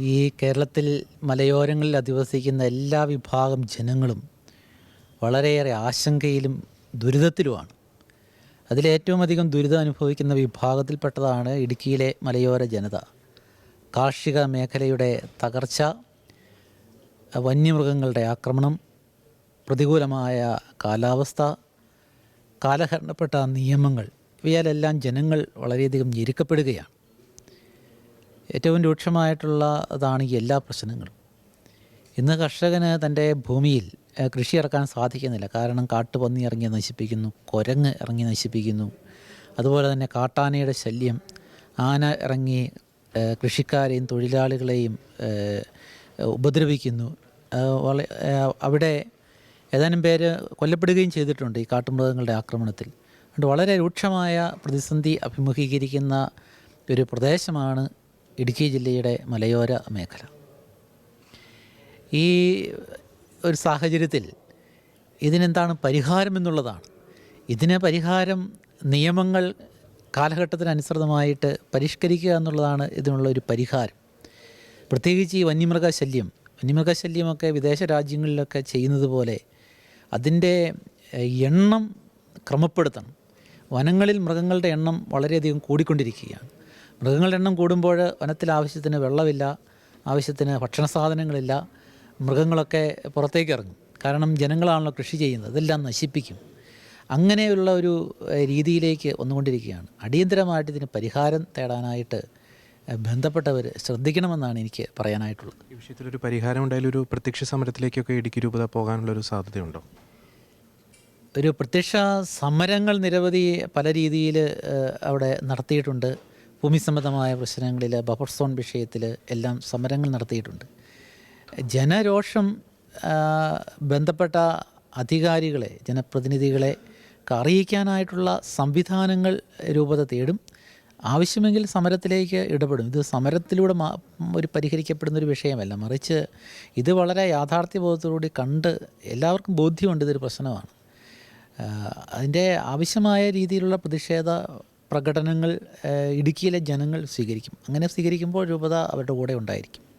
ഈ കേരളത്തിൽ മലയോരങ്ങളിൽ അധിവസിക്കുന്ന എല്ലാ വിഭാഗം ജനങ്ങളും വളരെയേറെ ആശങ്കയിലും ദുരിതത്തിലുമാണ്. അതിലേറ്റവും അധികം ദുരിതം അനുഭവിക്കുന്ന വിഭാഗത്തിൽപ്പെട്ടതാണ് ഇടുക്കിയിലെ മലയോര ജനത. കാർഷിക മേഖലയുടെ തകർച്ച വന്യമൃഗങ്ങളുടെ ആക്രമണം പ്രതികൂലമായ കാലാവസ്ഥ കാലഹരണപ്പെട്ട നിയമങ്ങൾ ഇവയാലെല്ലാം ജനങ്ങൾ വളരെയധികം ഞെരുക്കപ്പെടുകയാണ്. ഏറ്റവും രൂക്ഷമായിട്ടുള്ളതാണ് എല്ലാ പ്രശ്നങ്ങളും. ഇന്ന് കർഷകന് തന്റെ ഭൂമിയിൽ കൃഷി ഇറക്കാൻ സാധിക്കുന്നില്ല. കാരണം കാട്ടുപന്നി ഇറങ്ങി നശിപ്പിക്കുന്നു കുരങ്ങ് ഇറങ്ങി നശിപ്പിക്കുന്നു. അതുപോലെ തന്നെ കാട്ടാനയുടെ ശല്യം ആന ഇറങ്ങി കൃഷിക്കാരെയും തൊഴിലാളികളെയും ഉപദ്രവിക്കുന്നു. അവിടെ ഏതാനും പേര് കൊല്ലപ്പെടുകയും ചെയ്തിട്ടുണ്ട് ഈ കാട്ടുമൃഗങ്ങളുടെ ആക്രമണത്തിൽ. അതുകൊണ്ട് വളരെ രൂക്ഷമായ പ്രതിസന്ധി അഭിമുഖീകരിക്കുന്ന ഒരു പ്രദേശമാണ് ഇടുക്കി ജില്ലയുടെ മലയോര മേഖല. ഈ ഒരു സാഹചര്യത്തിൽ ഇതിനെന്താണ് പരിഹാരം എന്നുള്ളതാണ്. ഇതിന് പരിഹാരം നിയമങ്ങൾ കാലഘട്ടത്തിനനുസൃതമായിട്ട് പരിഷ്കരിക്കുക എന്നുള്ളതാണ് ഇതിനുള്ള ഒരു പരിഹാരം. പ്രത്യേകിച്ച് ഈ വന്യമൃഗശല്യം വന്യമൃഗശല്യമൊക്കെ വിദേശ രാജ്യങ്ങളിലൊക്കെ ചെയ്യുന്നത് പോലെ അതിന്റെ എണ്ണം ക്രമപ്പെടുത്തണം. വനങ്ങളിൽ മൃഗങ്ങളുടെ എണ്ണം വളരെയധികം കൂടിക്കൊണ്ടിരിക്കുകയാണ്. മൃഗങ്ങളുടെ എണ്ണം കൂടുമ്പോൾ വനത്തിൽ ആവശ്യത്തിന് വെള്ളമില്ല ആവശ്യത്തിന് ഭക്ഷണ സാധനങ്ങളില്ല മൃഗങ്ങളൊക്കെ പുറത്തേക്ക് ഇറങ്ങും. കാരണം ജനങ്ങളാണല്ലോ കൃഷി ചെയ്യുന്നത് അതെല്ലാം നശിപ്പിക്കും. അങ്ങനെയുള്ള ഒരു രീതിയിലേക്ക് വന്നുകൊണ്ടിരിക്കുകയാണ്. അടിയന്തരമായിട്ട് ഇതിന് പരിഹാരം തേടാനായിട്ട് ബന്ധപ്പെട്ടവർ ശ്രദ്ധിക്കണമെന്നാണ് എനിക്ക് പറയാനായിട്ടുള്ളത്. ഈ വിഷയത്തിൽ ഒരു പരിഹാരം ഉണ്ടായാലും ഒരു പ്രത്യക്ഷ സമരത്തിലേക്കൊക്കെ ഇടുക്കി രൂപത പോകാനുള്ള ഒരു സാധ്യതയുണ്ടോ? ഒരു പ്രത്യക്ഷ സമരങ്ങൾ നിരവധി പല രീതിയിൽ അവിടെ നടത്തിയിട്ടുണ്ട്. ഭൂമി സംബന്ധമായ പ്രശ്നങ്ങളിൽ ബഫർ സോൺ വിഷയത്തിൽ എല്ലാം സമരങ്ങൾ നടത്തിയിട്ടുണ്ട്. ജനരോഷം ബന്ധപ്പെട്ട അധികാരികളെ ജനപ്രതിനിധികളെ അറിയിക്കാനായിട്ടുള്ള സംവിധാനങ്ങൾ രൂപത തേടും. ആവശ്യമെങ്കിൽ സമരത്തിലേക്ക് ഇടപെടും. ഇത് സമരത്തിലൂടെ ഒരു പരിഹരിക്കപ്പെടുന്ന ഒരു വിഷയമല്ല. മറിച്ച് ഇത് വളരെ യാഥാർത്ഥ്യബോധത്തോടുകൂടി കണ്ട് എല്ലാവർക്കും ബോധ്യമുണ്ട് ഇതൊരു പ്രശ്നമാണ്. അതിന്റെ ആവശ്യമായ രീതിയിലുള്ള പ്രതിഷേധ പ്രകടനങ്ങൾ ഇടുക്കിയിലെ ജനങ്ങൾ സ്വീകരിക്കും. അങ്ങനെ സ്വീകരിക്കുമ്പോൾ രൂപത അവരുടെ കൂടെ ഉണ്ടായിരിക്കും.